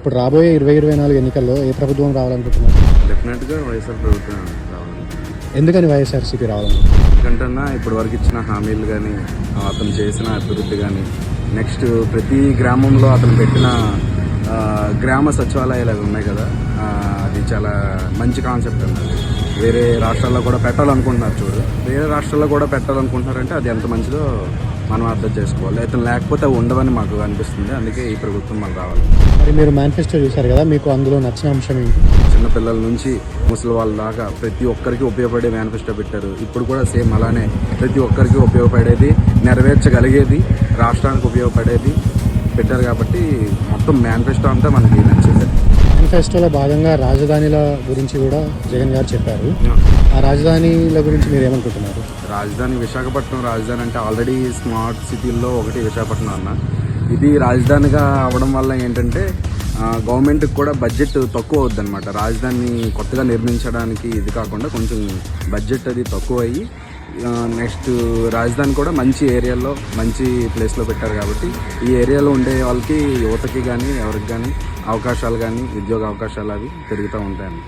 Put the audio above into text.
ఇప్పుడు రాబోయే ఇరవై ఇరవై నాలుగు ఎన్నికల్లో ఏ ప్రభుత్వం రావాలనుకుంటున్నారు? డెఫినెట్గా వైఎస్ఆర్ ప్రభుత్వం రావాలి ఎందుకని వైఎస్ఆర్సీపీ రావాలనుకుంటున్నారు? ఎందుకంటన్నా ఇప్పటి వరకు ఇచ్చిన హామీలు కానీ అతను చేసిన అభివృద్ధి కానీ నెక్స్ట్ ప్రతి గ్రామంలో అతను పెట్టిన గ్రామ సచివాలయాలు అవి ఉన్నాయి కదా అది చాలా మంచి కాన్సెప్ట్ అన్నది వేరే రాష్ట్రాల్లో కూడా పెట్టాలనుకుంటున్నారు చూడు. వేరే రాష్ట్రాల్లో కూడా పెట్టాలనుకుంటున్నారంటే అది ఎంత మంచిదో మనం అర్థం చేసుకోవాలి. అతను లేకపోతే ఉండవని మాకు అనిపిస్తుంది. అందుకే ఈ ప్రభుత్వం మనకు రావాలి. మరి మీరు మేనిఫెస్టో చూశారు కదా మీకు అందులో నచ్చిన అంశం ఏంటి? చిన్నపిల్లల నుంచి ముసలి వాళ్ళ దాకా ప్రతి ఒక్కరికి ఉపయోగపడే మేనిఫెస్టో పెట్టారు. ఇప్పుడు కూడా సేమ్ అలానే ప్రతి ఒక్కరికి ఉపయోగపడేది నెరవేర్చగలిగేది రాష్ట్రానికి ఉపయోగపడేది పెట్టారు కాబట్టి మొత్తం మేనిఫెస్టో అంతా మనకి నచ్చింది. మేనిఫెస్టోలో భాగంగా రాజధానిల గురించి కూడా జగన్ గారు చెప్పారు. ఆ రాజధానిల గురించి మీరు ఏమనుకుంటున్నారు? రాజధాని విశాఖపట్నం రాజధాని అంటే ఆల్రెడీ స్మార్ట్ సిటీల్లో ఒకటి విశాఖపట్నం అన్న. ఇది రాజధానిగా అవడం వల్ల ఏంటంటే గవర్నమెంట్కి కూడా బడ్జెట్ తక్కువ అవుద్ది అనమాట రాజధాని కొత్తగా నిర్మించడానికి ఇది కాకుండా కొంచెం బడ్జెట్ అది తక్కువ అయ్యి నెక్స్ట్ రాజధాని కూడా మంచి ఏరియాలో మంచి ప్లేస్లో పెట్టారు కాబట్టి ఈ ఏరియాలో ఉండే వాళ్ళకి యువతకి కానీ ఎవరికి కానీ అవకాశాలు కానీ ఉద్యోగ అవకాశాలు అవి పెరుగుతూ ఉంటాయి